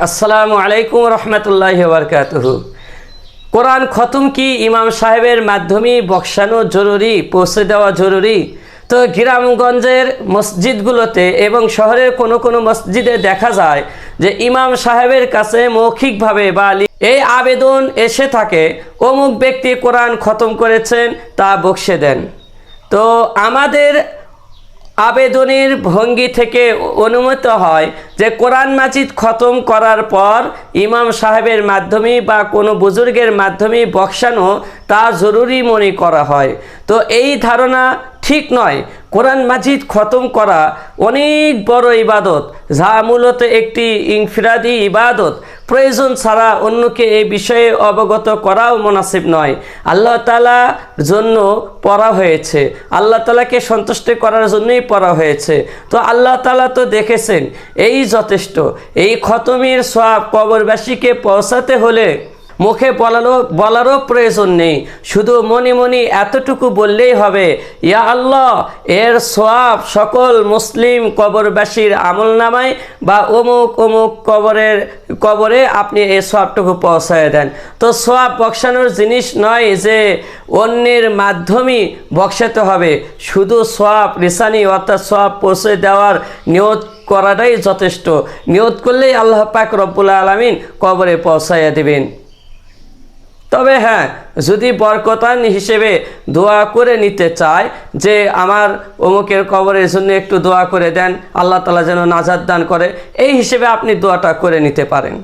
আসসালামু আলাইকুম রহমতুল্লাহ বরকাতহ কোরআন খতম কি ইমাম সাহেবের মাধ্যমে বক্সানো জরুরি, পৌঁছে দেওয়া জরুরি? তো গ্রামগঞ্জের মসজিদগুলোতে এবং শহরের কোনো কোনো মসজিদে দেখা যায় যে ইমাম সাহেবের কাছে মৌখিকভাবে বা এই আবেদন এসে থাকে, অমুক ব্যক্তি কোরআন খতম করেছেন তা বক্সে দেন। তো আমাদের আবেদনের ভঙ্গি থেকে অনুমত হয় যে কোরআন মাজিদ খতম করার পর ইমাম সাহেবের মাধ্যমে বা কোনো বুজুর্গের মাধ্যমে বক্সানো তা জরুরি মনে করা হয়। তো এই ধারণা ঠিক নয়। কোরআন মাজিদ খতম করা অনেক বড় ইবাদত, যা মূলত একটি ইনফিরাদি ইবাদত। প্রয়োজন ছাড়া অন্যকে এই বিষয়ে অবগত করাও মুনাসিব নয়। আল্লাহ তালা জন্য পড়া হয়েছে। আল্লাহ তালাকে সন্তুষ্ট করার জন্যই পড়া হয়েছে। তো আল্লাহ তালা তো দেখেছেন, এই যথেষ্ট। এই খতমের সব কবরবাসীকে পৌঁছাতে হলে মুখে বলারও বলারও প্রয়োজন নেই। শুধু মনে মনে এতটুকু বললেই হবে, ইয়া আল্লাহ, এর সোয়াব সকল মুসলিম কবরবাসীর আমল নামায় বা অমুক অমুক কবরের কবরে আপনি এই সোয়াবটুকু পৌঁছায় দেন। তো সোয়াব বক্সানোর জিনিস নয় যে অন্যের মাধ্যমে বক্সাতে হবে। শুধু সোয়াব রিসানি অর্থাৎ সোয়াব পৌঁছে দেওয়ার নিয়ত করাটাই যথেষ্ট। নিয়ত করলেই আল্লাহ পাক রব্বুল আলমিন কবরে পৌঁছাইয়া দেবেন। তবে হ্যাঁ যদি বরকতান হিসেবে দোয়া করে নিতে চায় যে আমার অমুকের কবরের জন্য একটু দোয়া করে দেন, আল্লাহ তালা যেন নাজাদ দান করে, এই হিসেবে আপনি দোয়াটা করে নিতে পারেন।